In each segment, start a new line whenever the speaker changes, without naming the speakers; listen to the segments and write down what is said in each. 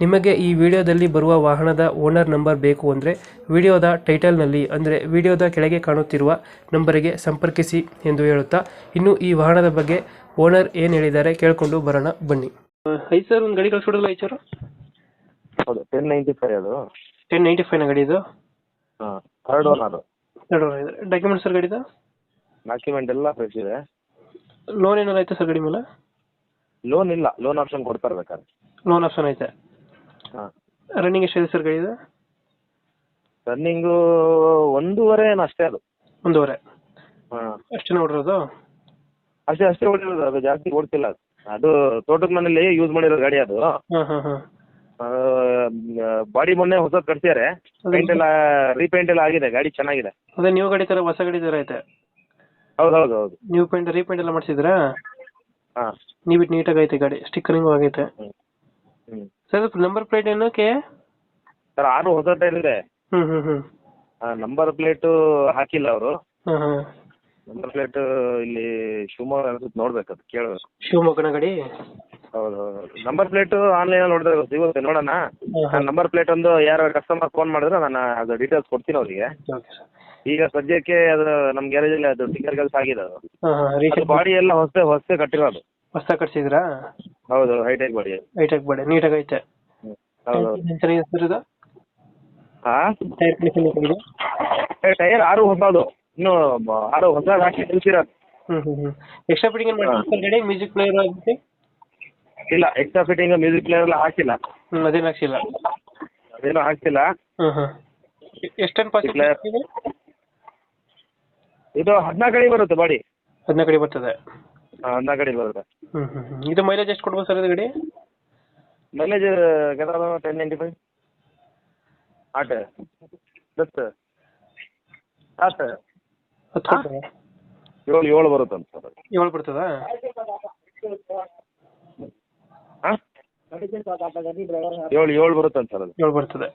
ನಿಮಗೆ ಈ ವಿಡಿಯೋದಲ್ಲಿ ಬರುವ ವಾಹನದ ಓನರ್ ನಂಬರ್ ಬೇಕು ಅಂದರೆ ವಿಡಿಯೋದ ಟೈಟಲ್ನಲ್ಲಿ ಅಂದರೆ ವಿಡಿಯೋದ ಕೆಳಗೆ ಕಾಣುತ್ತಿರುವ ನಂಬರಿಗೆ ಸಂಪರ್ಕಿಸಿ ಎಂದು ಹೇಳುತ್ತಾ ಇನ್ನು ಈ ವಾಹನದ ಬಗ್ಗೆ ಓನರ್ ಏನು ಹೇಳಿದ್ದಾರೆ ಕೇಳಿಕೊಂಡು ಬರೋಣ ಬನ್ನಿ. ಐದು ಸರ್ ಒಂದು ಗಾಡಿ ಕಳಿಸ್ಕೊಡಲ್ಲ ಐದು
ಹೌದು ಟೆನ್ ನೈಂಟಿ ಫೈವ್ ಅದು.
ಟೆನ್ ನೈಂಟಿ ಫೈವ್ನ ಗಾಡಿ ಇದು?
ಹಾಂ ಥರ್ಡ್ ಓನ್
ಎರಡು ಡಾಕ್ಯುಮೆಂಟ್ಸ್ ಸರ್ ಗಾಡಿದು?
ಡಾಕ್ಯುಮೆಂಟ್ ಎಲ್ಲ ಫ್ರೆಶ್ ಇದೆ.
ಲೋನ್ ಏನಾರು ಐತೆ ಸರ್ ಗಡಿ ಮೇಲೆ?
ಲೋನ್ ಇಲ್ಲ ಲೋನ್ ಆಪ್ಷನ್ ಕೊಡ್ತಾ ಇರ್ಬೇಕಾದ್ರೆ.
ಲೋನ್ ಆಪ್ಷನ್ ಐತೆ.
ಹಾಂ.
ರನ್ನಿಂಗ್ ಎಷ್ಟಿದೆ ಸರ್ ಗಾಡಿದು?
ರನ್ನಿಂಗು ಒಂದೂವರೆ ಏನು ಅಷ್ಟೇ ಅದು.
ಒಂದೂವರೆ.
ಹಾಂ.
ಅಷ್ಟೇ ನೋಡಿರೋದು
ಅಷ್ಟೇ ಅಷ್ಟೇ ಓಡಿರೋದು ಅದು ಜಾಸ್ತಿ ಓಡ್ತಿಲ್ಲ ಅದು. ಅದು ತೋಟದ ಮನೇಲಿ ಯೂಸ್ ಮಾಡಿರೋ ಗಾಡಿ ಅದು.
ಹಾಂ ಹಾಂ ಹಾಂ.
ಬಾಡಿ ಮೊನ್ನೆ ಹೊಸದು ಕಟ್ಸಿದ್ದಾರೆ ಪೇಂಟ್ ಎಲ್ಲ ರೀಪೇಂಟ್ ಎಲ್ಲ ಆಗಿದೆ ಗಾಡಿ ಚೆನ್ನಾಗಿದೆ.
ಅದೇ ನೀವು ಗಾಡಿ ತರ ಹೊಸ ಗಾಡಿ ತರ ಐತೆ.
ಹೌದು ಹೌದು. ಹೌದು
ನೀವು ಪೇಂಟ್ ರೀಪೇಂಟ್ ಎಲ್ಲ ಮಾಡಿಸಿದ್ರಾ
ಹಾಂ.
ನೀವು ನೀಟಾಗಿ ಐತೆ ಗಾಡಿ ಸ್ಟಿಕ್ಕರಿಂಗ್ ಆಗೈತೆ. ಸರ್ ನಂಬರ್ ಪ್ಲೇಟ್ ಏನು ಕೆ
ಸರ್ ಆರು ಹೊಸ ಟೈರ್ ಇದೆ.
ಹ್ಮ್
ನಂಬರ್ ಪ್ಲೇಟ್ ಹಾಕಿಲ್ಲ ಅವರು.
ಹಾಂ ಹಾಂ.
ನಂಬರ್ ಪ್ಲೇಟ್ ಇಲ್ಲಿ ಶಿವಮೊಗ್ಗ ಅನ್ಸುತ್ತೆ ನೋಡ್ಬೇಕು ಅದು ಕೇಳಬೇಕು
ಶಿವಮೊಗ್ಗ ಗಾಡಿ?
ಹೌದು ಹೌದು ನಂಬರ್ ಪ್ಲೇಟ್ ಆನ್ಲೈನಲ್ಲಿ ನೋಡಿದ್ರೆ ಸಿಗುತ್ತೆ ನೋಡೋಣ.
ಹಾಂ ಹಾಂ.
ನಂಬರ್ ಪ್ಲೇಟ್ ಒಂದು ಯಾರು ಕಸ್ಟಮರ್ ಫೋನ್ ಮಾಡಿದ್ರೆ ನಾನು ಅದು ಡೀಟೇಲ್ಸ್ ಕೊಡ್ತೀನಿ ಅವರಿಗೆ.
Okay sir.
ಈಗ ಸದ್ಯಕ್ಕೆ ಅದು ನಮ್ಮ ಗ್ಯಾರೇಜಲ್ಲಿ ಅದು ಟಿಂಕರ್ ಕೆಲಸ ಆಗಿದೆ ಅದು
ಹಾಂ ಹಾಂ ರೀಸೆಂಟ್
ಬಾಡಿ ಎಲ್ಲ ಹೊಸದೇ ಹೊಸದೇ ಕಟ್ಟಿರೋದು.
ಹೊಸ ಕಟ್ಸಿದ್ರಾ?
ಹೌದು ಹೈಟೆಕ್ ಬಾಡಿ
ಹೈಟೆಕ್ ಬಾಡಿ ನೀಟಾಗಿ ಐತೆ. ಟೈರ್ ಕಂಡೀಷನ್ ಇದೆ?
ಟೈರ್ ಆರು ಹೊಸದು. ಇನ್ನು ಆರು ಹೊಸ ಹಾಕಿ ನಿಲ್ಸಿರೋದು
ಹ್ಞೂ ಹ್ಞೂ ಹ್ಞೂ ಎಕ್ಸ್ಟ್ರಾ ಫಿಟ್ಟಿಂಗ್ ಏನು ಗಾಡಿ? ಮ್ಯೂಸಿಕ್ ಪ್ಲೇಯರ್ ಆಗುತ್ತೆ
ಇಲ್ಲ ಎಕ್ಸ್ಟ್ರಾ ಫಿಟ್ಟಿಂಗ್ ಮ್ಯೂಸಿಕ್ ಪ್ಲೇಯರ್ ಎಲ್ಲ ಹಾಕಿಲ್ಲ.
ಹ್ಮ್ ಅದೇನು ಹಾಕ್ಸಿಲ್ಲ.
ಅದೇನು ಹಾಕ್ತಿಲ್ಲ
ಹ್ಮ್ ಹ್ಮ್.
Player.
ಇದು
ಹದಿನಾಲ್ಕು ಗಡಿ ಬರುತ್ತೆ ಬಾಡಿ.
ಹದಿನಾಲ್ಕು ಕಡೆ ಬರ್ತದೆ
ಹದಿನಾಲ್ಕು ಬರುತ್ತೆ.
ಹ್ಞೂ ಹ್ಞೂ ಹ್ಞೂ ಇದು ಮೈಲೇಜ್ ಎಷ್ಟು ಕೊಡ್ಬೋದು ಸರ್ ಇದು ಗಾಡಿ?
ಮೈಲೇಜ್ ಟೆನ್ ನೈಂಟಿ ಫೈವ್ ಆಟ ಹಾಂ ಸರ್
ಹತ್ತು
ಹಾ?
ಕೊಡ್ತದೆ
ಏಳು ಏಳು ಬರುತ್ತೆ ಅಂತ ಸರ್.
ಏಳು ಬರ್ತದ?
ಹಾಂ ಏಳು ಏಳು ಬರುತ್ತೆ ಅಂತ ಸರ್ ಅದು.
ಏಳು ಬರ್ತದೆ.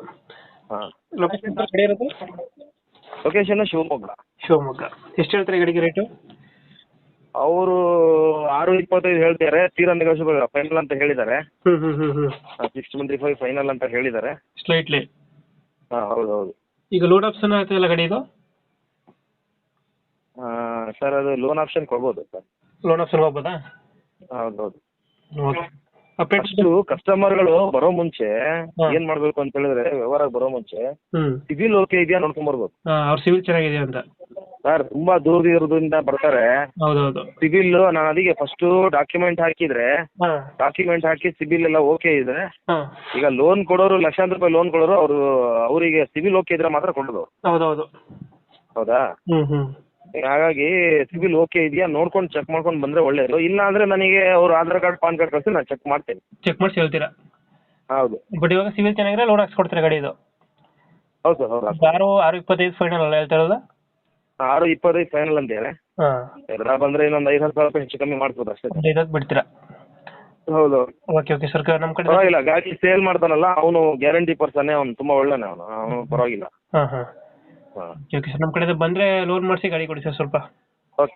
ಹಾಂ.
ಲೊಕೇಶನ್ ಗಾಡಿ ಇರೋದು?
ಲೊಕೇಶನ್ ಶಿವಮೊಗ್ಗ.
ಶಿವಮೊಗ್ಗ. ಎಷ್ಟು ಹೇಳ್ತಾರೆ ಗಾಡಿಗೆ ರೇಟು
ಅವರು ಆರು ಇಪ್ಪತ್ತೈದು ಹೇಳ್ತಾರೆ ತೀರಾ ನೆಗೋಷಿಯಬಲ್ ಫೈನಲ್ ಅಂತ ಹೇಳಿದ್ದಾರೆ.
ಹ್ಮ್ ಹ್ಞೂ ಹ್ಞೂ ಹ್ಞೂ
ಸಿಕ್ಸ್ ಟ್ವೆಂಟಿ ಫೈವ್ ಫೈನಲ್ ಅಂತ ಹೇಳಿದ್ದಾರೆ.
ಸ್ಲೈಟ್ಲಿ
ಹಾಂ ಹೌದು ಹೌದು
ಈಗ ಲೋಡ್ ಆಪ್ಷನ್ ಆಗ್ತಿಲ್ಲ ಗಾಡಿ ಇದು?
ಸರ್ ಅದು ಲೋನ್ ಆಪ್ಷನ್ ಕೊಡ್ಬೋದು ಸರ್
ಲೋನ್ ಆಪ್ಷನ್ ಹೋಗ್ಬೋದಾ
ಹೌದು ಹೌದು
ಓಕೆ ಅಪ್ಡೇಟ್
ಕಸ್ಟಮರ್ಗಳು ಬರೋ ಮುಂಚೆ
ಹಾ.
ಏನ್ ಮಾಡ್ಬೇಕು ಅಂತ ಹೇಳಿದ್ರೆ ವ್ಯವಹಾರ ಬರೋ ಮುಂಚೆ ಸಿವಿಲ್ ಓಕೆ ಇದೆಯಾ ನೋಡ್ಕೊಂಡ್ ಬರ್ಬೇಕು
ಅವ್ರ ಸಿವಿಲ್ ಚೆನ್ನಾಗಿದೆ ಅಂತ.
ಸರ್ ತುಂಬಾ ದೂರದಿಂದ ಬರ್ತಾರೆ.
ಹೌದೌದು.
ಸಿಬಿಲ್ ನಾನು ಅದಕ್ಕೆ ಫಸ್ಟ್ ಡಾಕ್ಯುಮೆಂಟ್ ಹಾಕಿದ್ರೆ
ಹಾಂ.
ಡಾಕ್ಯುಮೆಂಟ್ ಹಾಕಿ ಸಿಬಿಲ್ ಎಲ್ಲ ಓಕೆ ಇದೆ.
ಹಾಂ.
ಈಗ ಲೋನ್ ಕೊಡೋರು ಲಕ್ಷಾಂತರ ರೂಪಾಯಿ ಲೋನ್ ಕೊಡೋರು ಅವರು ಅವರಿಗೆ ಸಿಬಿಲ್ ಓಕೆ ಇದ್ರೆ ಮಾತ್ರ ಕೊಡೋದು.
ಹೌದೌದು.
ಹೌದಾ? ಹಾಗಾಗಿ ಸಿಬಿಲ್ ಓಕೆ ಇದೆಯಾ ನೋಡ್ಕೊಂಡು ಚೆಕ್ ಮಾಡ್ಕೊಂಡು ಬಂದ್ರೆ ಒಳ್ಳೇದು. ಇಲ್ಲ ಅಂದ್ರೆ ನನಗೆ ಅವ್ರು ಆಧಾರ್ ಕಾರ್ಡ್ ಪಾನ್ ಕಾರ್ಡ್ ಕಳಿಸಿ ನಾನು ಚೆಕ್ ಮಾಡ್ತೇನೆ.
ಚೆಕ್ ಮಾಡಿಸಿ ಹೇಳ್ತೀರಾ?
ಹೌದು.
ಬಟ್ ಇವಾಗ ಸಿವಿಲ್ ಚೆನ್ನಾಗಿದ್ರೆ ಲೋನ್ ಹಾಕ್ಸ್ಕೊಡ್ತೀರಾ ಗಾಡಿ ಇದು?
ಹೌದು ಸರ್ ಹೌದು.
ಆರು ಆರು ಇಪ್ಪತ್ತೈದು ಫೈನಲ್ ಅಲ್ಲ ಹೇಳ್ತಾ ಇರೋದು?
ಆರು ಇಪ್ಪತ್ತೈದು ಫೈನಲ್ ಅಂತ. ಹೇಳಿ ಎಲ್ಲ ಬಂದ್ರೆ ಇನ್ನೊಂದು ಐದು ಸಾವಿರ ರೂಪಾಯಿ ಹೆಚ್ಚು ಕಮ್ಮಿ ಮಾಡ್ಬೋದು ಅಷ್ಟೇ.
ಐದತ್ತು ಬಿಡ್ತೀರಾ?
ಹೌದು.
ಓಕೆ ಓಕೆ ಸರ್ ನಮ್ ಕಡೆ
ಪರವಾಗಿಲ್ಲ ಗಾಡಿ ಸೇಲ್ ಮಾಡ್ತಾನಲ್ಲ ಅವನು ಗ್ಯಾರಂಟಿ ಪರ್ಸನ್ ಅವ್ನು ತುಂಬಾ ಒಳ್ಳೆನೆ ಅವನು. ಅವನು ಪರವಾಗಿಲ್ಲ.
ಹಾಂ ಹಾಂ.
ಹಾಂ.
ಓಕೆ ಓಕೆ ಸರ್ ನಮ್ಮ ಕಡೆ ಬಂದ್ರೆ ಲೋನ್ ಮಾಡಿಸಿ ಗಾಡಿ ಕೊಡಿ ಸರ್ ಸ್ವಲ್ಪ.
Okay okay